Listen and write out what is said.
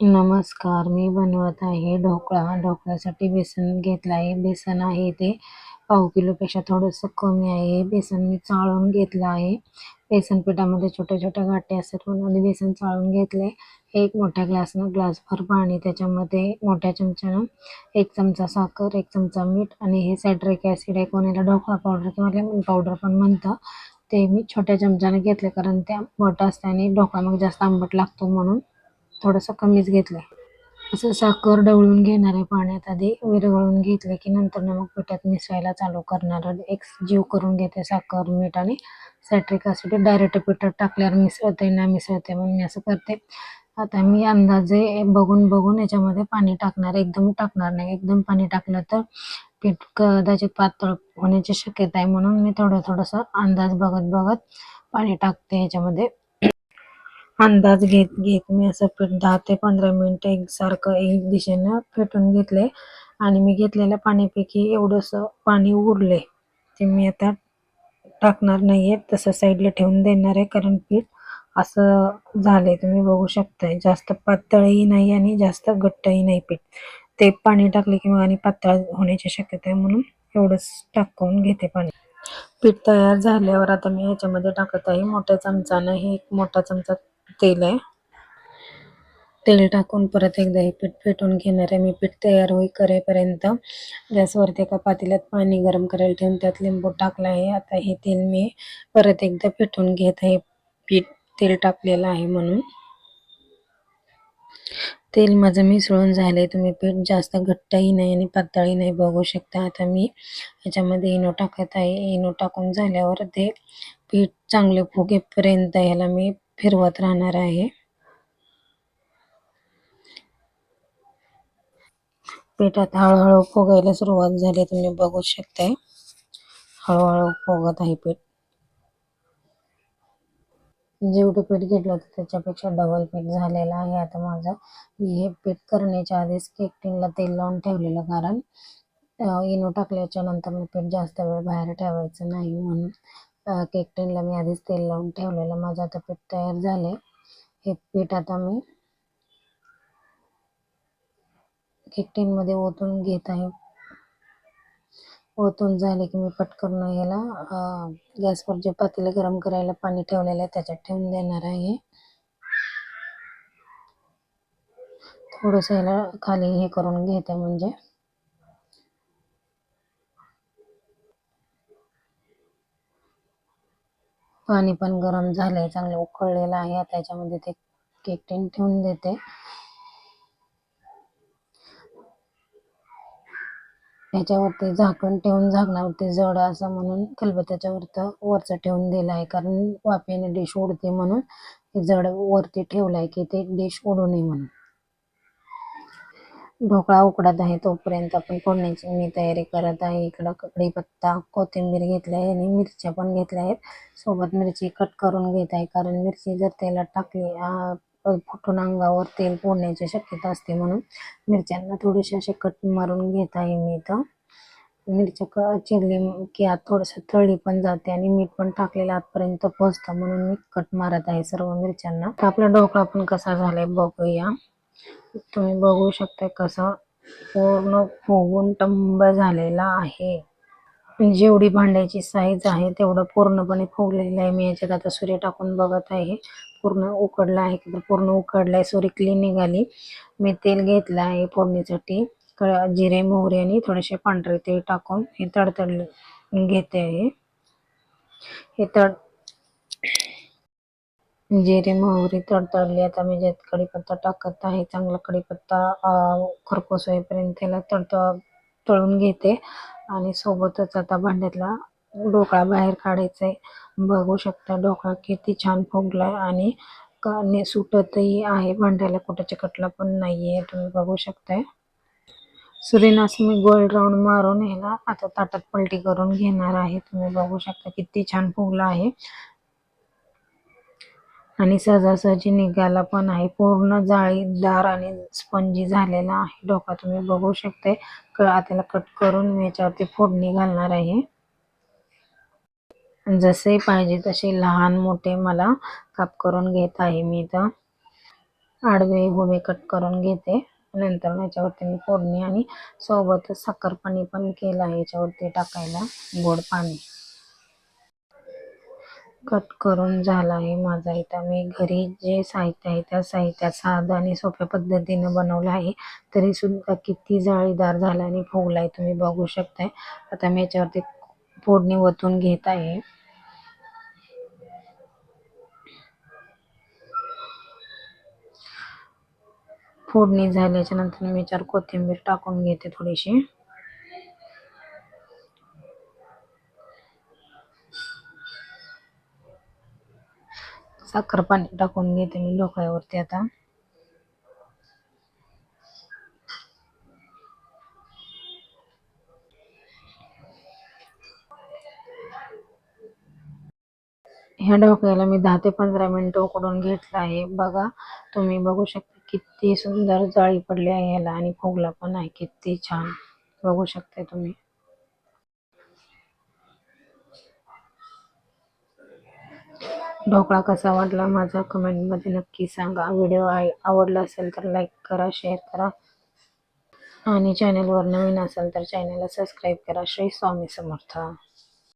नमस्कार मी बनवत आहे ढोकळा. ढोकळ्यासाठी बेसन घेतलं आहे. बेसन आहे ते पाव किलोपेक्षा थोडंसं कमी आहे. बेसन मी चाळून घेतलं आहे. बेसन पिठामध्ये छोट्या छोट्या गाठी असतात म्हणून आधी बेसन चाळून घेतले एक मोठ्या ग्लासनं ग्लासभर पाणी त्याच्यामध्ये मोठ्या चमच्यानं एक चमचा साखर एक चमचा मीठ आणि हे सायट्रिक ॲसिड आहे. कोणाला ढोकळा पावडर किंवा लेमन पावडर पण म्हणतं ते मी छोट्या चमच्याने घेतले कारण ते आंबट असते आणि ढोकळा मग जास्त आंबट लागतो म्हणून. थोडंसं कमीच घेतलं असं साखर ढवळून घेणार आहे पाण्यात आधी विरघळून घेतले की नंतर मग पिठात मिसळायला चालू करणार. एक जीव करून घेते साखर मीठ आणि सॅट्रिक ॲसिड. डायरेक्ट पिठात टाकल्यावर मिसळते ना मिसळते म्हणून मी असं करते. आता मी अंदाजे बघून बघून याच्यामध्ये पाणी टाकणार. एकदम टाकणार नाही. एकदम पाणी टाकलं तर पीठ कदाचित पातळ होण्याची शक्यता आहे म्हणून मी थोडं थोडंसं अंदाज बघत बघत पाणी टाकते ह्याच्यामध्ये अंदाज घेत घेत मी असं पीठ दहा ते पंधरा मिनटं एकसारखं एक दिशेनं फेटून घेतले. आणि मी घेतलेल्या पाण्यापैकी एवढंसं पाणी उरले ते मी आता टाकणार नाही आहे तसं साईडला ठेवून देणार आहे कारण पीठ असं झालंय. तुम्ही बघू शकताय जास्त पातळही नाही आणि जास्त घट्टही नाही पीठ. ते पाणी टाकले की मग आणि पातळ होण्याची शक्यता आहे म्हणून एवढंच टाकून घेते पाणी. पीठ तयार झाल्यावर आता मी ह्याच्यामध्ये टाकत आहे मोठ्या चमचानं. हे एक मोठा चमचा तेल आहे. तेल टाकून परत एकदा हे पीठ फेटून घेणार आहे. मी पीठ तयार होई करेपर्यंत गॅसवरती एका पातेल्यात पाणी गरम करायला ठेवून त्यात लिंबू टाकला आहे. आता हे तेल मी परत एकदा फेटून घेत आहे. पीठ तेल टाकलेलं आहे म्हणून. तेल माझं मिसळून झाले तुम्ही पीठ जास्त घट्टही नाही आणि पातळही नाही बघू शकता. आता मी ह्याच्यामध्ये इनो टाकत आहे. इनो टाकून झाल्यावर ते पीठ चांगले फुगेपर्यंत ह्याला मी फिरवत राहणार आहे. पीठात हळूहळू फुगायला सुरुवात झाली तुम्ही बघू शकताय. हळूहळू फुगत आहे पीठ जेवढं पीठ घेतलं होतं त्याच्यापेक्षा डबल पीठ झालेलं आहे. आता माझं मी हे पीठ करण्याच्या आधीच केक टिनला तेल लावून ठेवलेलं कारण इनो टाकल्याच्या नंतर मी पीठ जास्त वेळ बाहेर ठेवायचं नाही म्हणून. केक टेनला मी आधीच तेल लावून ठेवलेलं. माझं आता पीठ तयार झाले हे पीठ आता मी केक टेनमध्ये ओतून घेत आहे. ओतून झाले की मी पटकन याला गॅसवर जे पातेलं गरम करायला पाणी ठेवलेलं आहे त्याच्यात ठेवून देणार आहे. थोडंसं याला खाली हे करून घेते म्हणजे. पाणी पण गरम झालंय चांगलं उकळलेलं आहे. त्याच्यामध्ये ते केक टिन ठेवून देते. ह्याच्यावरती झाकण ठेवून झाकणावरती जड असं म्हणून खलबत्त्याच्या वरचं ठेवून दिलं आहे. कारण वाफेने डिश उडते म्हणून जड वरती ठेवलं आहे की ते डिश उडू नये म्हणून. ढोकळा उकडत आहे तोपर्यंत आपण फोडण्याची मी तयारी करत आहे. इकडं कढीपत्ता कोथिंबीर घेतली आहे आणि मिरच्या पण घेतल्या आहेत. सोबत मिरची कट करून घेत आहे कारण मिरची जर तेलात टाकली फुटून अंगावर तेल पोडण्याची शक्यता असते म्हणून मिरच्यांना थोडेसे असे कट मारून घेत आहे मी इथं. मिरच्या क चिरली की आत थोडंसं तळली पण जाते आणि मीठ पण टाकलेलं आतपर्यंत पोचतं म्हणून मी कट मारत आहे सर्व मिरच्यांना. आपला ढोकळा पण कसा झालाय बघूया. तुम्ही बघू शकता कसं पूर्ण फुगून टंब झालेला आहे. जेवढी भांड्याची साईज आहे तेवढं पूर्णपणे फुगलेलं आहे. मी याच्यात आता सूर्य टाकून बघत आहे. पूर्ण उकडला आहे. की पूर्ण उकडला आहे सूर्य क्लीन निघाली. मी तेल घेतलं आहे फोडणीसाठी. जिरे मोहरी आणि थोडेसे पांढरे तेल टाकून हे तडतडले घेते आहे. हे तड जिरे मोहरी तडतडली आता मी ज्यात कढीपत्ता टाकत आहे चांगला कढीपत्ता खरपूस होईपर्यंत त्याला तडत तळून घेते. आणि सोबतच आता भांड्यातला ढोकळा बाहेर काढायचा आहे बघू शकता ढोकळा किती छान फुगलाय आणि का सुटतही आहे. भांड्याला कुठं चिकटला पण नाही आहे तुम्ही बघू शकताय. सुरीनास मी गोल राऊंड मारून ह्याला आता ताटात पलटी करून घेणार आहे. तुम्ही बघू शकता किती छान फुगला आहे. आणि सहजासहजी निघाला पण आहे. पूर्ण जाळीदार आणि स्पंजी झालेला आहे. डोका तुम्ही बघू शकते त्याला कट करून मी याच्यावरती फोडणी घालणार आहे. जसे पाहिजे तसे लहान मोठे मला काप करून घेत आहे मी इथं. आडवे उभे कट करून घेते. नंतर मग याच्यावरती मी फोडणी आणि सोबतच साखरपाणी पण केलं आहे. याच्यावरती टाकायला गोड पाणी. कट करून झाला आहे माझा इथं. मी घरी जे साहित्य आहे त्या साहित्यात साधं आणि सोप्या पद्धतीनं बनवलं आहे. तरी सुद्धा किती जाळीदार झाला आणि फुगला आहे तुम्ही बघू शकताय. आता मी याच्यावरती फोडणी ओतून घेत आहे. फोडणी झाल्याच्यानंतर मी याच्यावर कोथिंबीर टाकून घेते थोडीशी. साखर पाणी टाकून घेते मी ढोकळ्यावरती आता. ह्या ढोकळ्याला मी दहा ते पंधरा मिनिटं उकडून घेतलं आहे. बघा तुम्ही बघू शकता किती सुंदर जाळी पडली आहे याला आणि फुगला पण आहे. किती छान. बघू शकता तुम्ही. ढोकळा कसा वाटला माझा कमेंटमध्ये नक्की सांगा. व्हिडिओ आवडला असेल तर लाईक करा शेअर करा. आणि चॅनलवर नवीन असेल तर चॅनलला सबस्क्राईब करा. श्री स्वामी समर्थ.